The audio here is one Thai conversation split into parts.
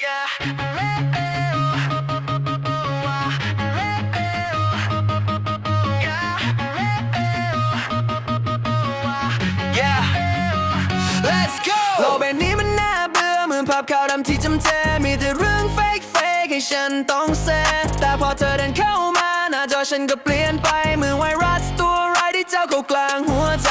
โลกใบนี้มันน่าเบื่อเหมือนภาพข่าวดำที่จำเจ มีแต่เรื่อง fake fake ให้ฉันต้องเซะแต่พอเธอเดินเข้ามา หน้าจอฉันก็เปลี่ยนไปเหมือนไวรัสตัวร้ายที่เจ้าเข้ากลางหัวใจ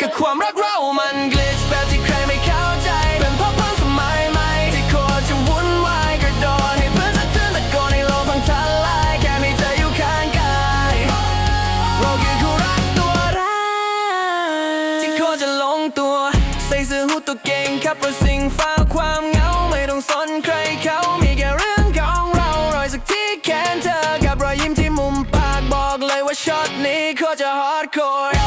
กับความรักเรามันกลิชแบบที่ใครไม่เข้าใจ เป็นเพราะเพิ่งสมัยใหม่ที่โคตรจะวุ่นวายกระโดดให้เพื่อนสะเทือนตะโกนให้โลกพังทลายแค่มีเธออยู่ข้างกายเราคือคู่รักตัวแรกที่โคตรจะลงตัว ใส่เสื้อฮูดตัวเก่งครับเราสิ่งฟ้าความเหงาไม่ต้องสนใครเขามีแค่เรื่องของเรารอยสักที่แขนเธอกับรอยยิ้มที่มุมปากบอกเลยว่าช็อตนี้โคตรจะฮอตคอร์